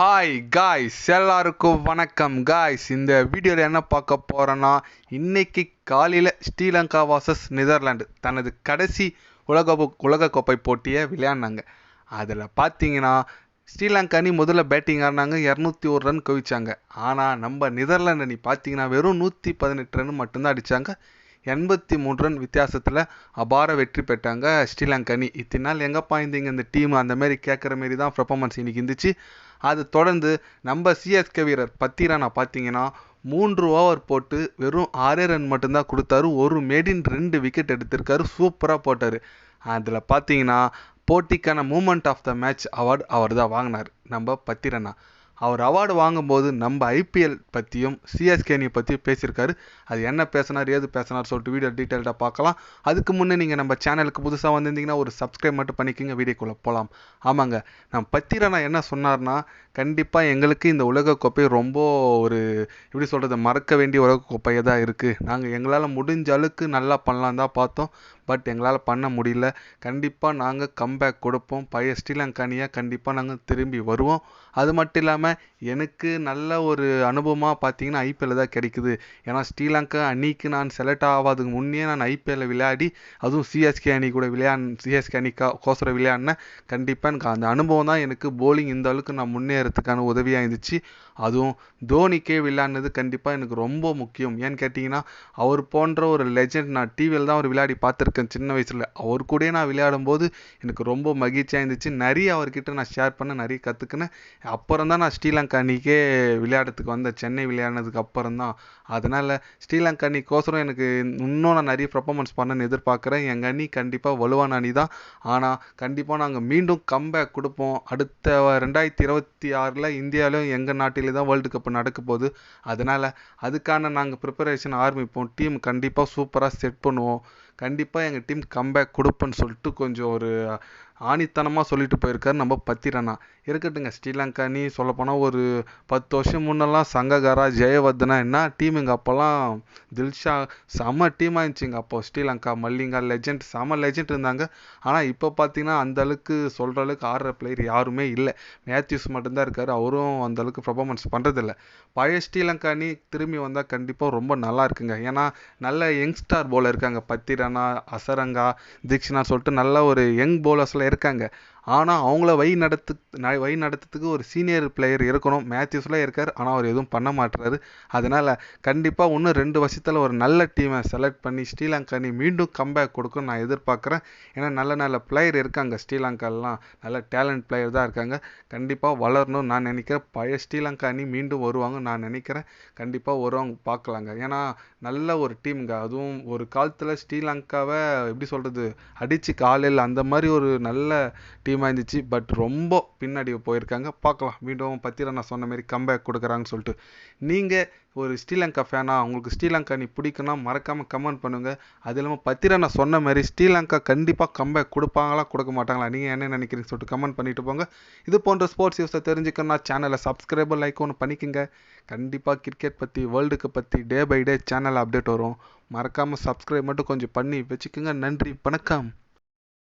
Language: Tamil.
ஹாய் காய்ஸ் எல்லாருக்கும் வணக்கம் காய்ஸ் இந்த வீடியோவில் என்ன பார்க்க போகிறோன்னா இன்னைக்கு காலையில் ஸ்ரீலங்கா வாசஸ் நெதர்லாண்டு தனது கடைசி உலக உலகக்கோப்பை போட்டியை விளையாடினாங்க. அதில் பார்த்தீங்கன்னா ஸ்ரீலங்கா அணி முதல்ல பேட்டிங் ஆடினாங்க. இரநூத்தி ஒரு ரன் குவிச்சாங்க. ஆனால் நம்ம நெதர்லாண்டு அணி பார்த்தீங்கன்னா வெறும் நூற்றி பதினெட்டு ரன் மட்டும்தான் அடித்தாங்க எண்பத்தி மூன்று ரன் வித்தியாசத்தில் அபார வெற்றி பெற்றாங்க ஸ்ரீலங்கா அணி இத்தனை நாள் எங்கே இருந்தீங்க இந்த டீம் அந்த மாதிரி கேட்குற மாரி தான் பெர்ஃபார்மன்ஸ் இன்னைக்கு இருந்துச்சு. அது தொடர்ந்து நம்ம சிஎஸ்கே வீரர் பத்திரானா பார்த்தீங்கன்னா மூன்று ஓவர் போட்டு வெறும் ஆறே ரன் மட்டும்தான் கொடுத்தாரு. ஒரு மேடின் ரெண்டு விக்கெட் எடுத்திருக்காரு. சூப்பராக போட்டார். அதில் பார்த்தீங்கன்னா போட்டிக்கான moment of the match award அவர் தான் வாங்கினார். நம்ம பத்திரனா. அவர் அவார்டு வாங்கும்போது நம்ம ஐபிஎல் பற்றியும் சிஎஸ்கேனியை பற்றியும் பேசியிருக்காரு. அது என்ன பேசினார் ஏது பேசினார் சொல்லிட்டு வீடியோ டீட்டெயில்டாக பார்க்கலாம். அதுக்கு முன்னே நீங்கள் நம்ம சேனலுக்கு புதுசாக வந்திருந்தீங்கன்னா ஒரு சப்ஸ்கிரைப் மட்டும் பண்ணிக்கோங்க வீடியோக்குள்ளே போகலாம் ஆமாங்க நம்ம பத்திரனா என்ன சொன்னார்னா கண்டிப்பாக எங்களுக்கு இந்த உலகக்கோப்பை ரொம்ப ஒரு எப்படி சொல்கிறது மறக்க வேண்டிய உலகக்கோப்பையாக தான் இருக்குது நாங்கள் எங்களால் முடிஞ்ச அளவுக்கு நல்லா பண்ணலாம் தான் பார்த்தோம். பட் எங்களால் பண்ண முடியல. கண்டிப்பாக நாங்கள் கம்பேக் கொடுப்போம். பழைய ஸ்ரீலங்கானியாக கண்டிப்பாக நாங்கள் திரும்பி வருவோம். அது மட்டும் இல்லாமல் எனக்கு நல்ல ஒரு அனுபவமாக பார்த்தீங்கன்னா ஐபிஎல் தான் கிடைக்குது. ஏன்னா ஸ்ரீலங்கா அணிக்கு நான் செலக்ட் ஆகாதுக்கு முன்னே நான் ஐபிஎல்லில் விளையாடி அதுவும் சிஎஸ்கே அணி கூட விளையாட் சிஎஸ்கே அணிக்கா கோசரம் விளையாடினேன். கண்டிப்பாக எனக்கு அந்த அனுபவம் தான் எனக்கு. போலிங் இந்த அளவுக்கு நான் முன்னேறத்துக்கான உதவியாக இருந்துச்சு அதுவும் தோனிக்கே விளையாடினது கண்டிப்பாக எனக்கு ரொம்ப முக்கியம். ஏன்னு கேட்டிங்கன்னா அவர் போன்ற ஒரு லெஜெண்ட் நான் டிவியில் தான் அவர் விளையாடி பார்த்துருக்கேன் சின்ன வயசில். அவர் கூட நான் விளையாடும் போது எனக்கு ரொம்ப மகிழ்ச்சியாக இருந்துச்சு நிறைய அவர்கிட்ட நான் ஷேர் பண்ண நிறைய கற்றுக்கினேன் அப்புறம் தான் நான் ஸ்ரீலங்கா அணிக்கே விளையாடுறதுக்கு வந்தேன். சென்னை விளையாடினதுக்கு அப்புறம் தான். அதனால் ஸ்ரீலங்கா அணிக்கோசரம் எனக்கு இன்னும் நான் நிறைய பர்ஃபார்மன்ஸ் பண்ணணும்னு எதிர்பார்க்குறேன். எங்கள் அணி கண்டிப்பாக வலுவான அணி தான் ஆனால் கண்டிப்பாக நாங்கள் மீண்டும் கம்பேக் கொடுப்போம். அடுத்த ரெண்டாயிரத்தி இருபத்தி ஆறில் இந்தியாவிலும் எங்கள் நாட்டிலே தான் வேர்ல்டு கப் நடக்க போகுது. அதனால் அதுக்கான நாங்கள் ப்ரிப்பரேஷன் ஆரம்பிப்போம் டீம் கண்டிப்பாக சூப்பராக செட் பண்ணுவோம். கண்டிப்பாக எங்கள் டீம் கம்பேக் கொடுப்பேன்னு சொல்லிட்டு கொஞ்சம் ஒரு ஆணித்தனமாக சொல்லிட்டு போயிருக்காரு நம்ம பத்திரனா இருக்கட்டுங்க ஸ்ரீலங்கா நீ சொல்லப்போனால் ஒரு பத்து வருஷம் முன்னெல்லாம் சங்ககாரா ஜெயவர்தனா என்ன டீமுங்க அப்போல்லாம் தில்ஷா செம டீமாக இருந்துச்சுங்க அப்போது ஸ்ரீலங்கா மல்லிங்கா லெஜெண்ட் செம லெஜெண்ட் இருந்தாங்க. ஆனால் இப்போ பார்த்தீங்கன்னா அந்தளவுக்கு சொல்கிற அளவுக்கு ஆடுற பிளேயர் யாருமே இல்லை. மேத்யூஸ் மட்டும்தான் இருக்கார். அவரும் அந்தளவுக்கு பர்ஃபார்மன்ஸ் பண்ணுறதில்ல பழைய ஸ்ரீலங்கா நீ திரும்பி வந்தால் கண்டிப்பாக ரொம்ப நல்லா இருக்குங்க. ஏன்னா நல்ல யங்ஸ்டார் போல் இருக்காங்க பத்திரன் அசரங்கா தீக்ஷனா சொல்லிட்டு நல்ல ஒரு யங் போலர்ஸில் இருக்காங்க. ஆனால் அவங்கள வழி நடத்து வழி நடத்துறதுக்கு ஒரு சீனியர் பிளேயர் இருக்கணும். மேத்யூஸ்லாம் இருக்கார். ஆனால் அவர் எதுவும் பண்ண மாட்டுறாரு அதனால் கண்டிப்பாக இன்னும் ரெண்டு வருஷத்தில் ஒரு நல்ல டீமை செலக்ட் பண்ணி ஸ்ரீலங்கா அணி மீண்டும் கம்பேக் கொடுக்கும் நான் எதிர்பார்க்குறேன். ஏன்னா நல்ல நல்ல பிளேயர் இருக்காங்க. ஸ்ரீலங்காலாம் நல்ல டேலண்ட் பிளேயர் தான் இருக்காங்க. கண்டிப்பாக வளரணும் நான் நினைக்கிறேன். பழைய ஸ்ரீலங்கா அணி மீண்டும் வருவாங்க நான் நினைக்கிறேன். கண்டிப்பாக வருவாங்க பார்க்கலாங்க. ஏன்னா நல்ல ஒரு டீம்ங்க அதுவும் ஒரு காலத்தில் ஸ்ரீலங்காவை எப்படி சொல்கிறது அடித்து காலையில் அந்த மாதிரி ஒரு நல்ல டீம் டீமாக இருந்துச்சு பட் ரொம்ப பின்னாடி போயிருக்காங்க. பார்க்கலாம். மீண்டும் பத்திர நான் சொன்ன மாதிரி கம்பேக் கொடுக்குறாங்கன்னு சொல்லிட்டு. நீங்கள் ஒரு ஸ்ரீலங்கா ஃபேனாக உங்களுக்கு ஸ்ரீலங்கா நீ பிடிக்குன்னா மறக்காமல் கமெண்ட் பண்ணுங்கள் அது இல்லாமல் பத்திர நான் சொன்ன மாதிரி ஸ்ரீலங்கா கண்டிப்பாக கம்பேக் கொடுப்பாங்களா கொடுக்க மாட்டாங்களா? நீங்கள் என்ன நினைக்கிறீங்கன்னு சொல்லிட்டு கமெண்ட் பண்ணிட்டு போங்க. இது போன்ற ஸ்போர்ட்ஸ் நியூஸை தெரிஞ்சுக்கணும்னா சேனலை சப்ஸ்கிரைபர் லைக் ஒன்று பண்ணிக்கோங்க. கண்டிப்பாக கிரிக்கெட் பற்றி வேர்ல்டு கப் பற்றி day by day channel update வரும். மறக்காமல் சப்ஸ்கிரைப் மட்டும் கொஞ்சம் பண்ணி வச்சுக்கோங்க. நன்றி வணக்கம்.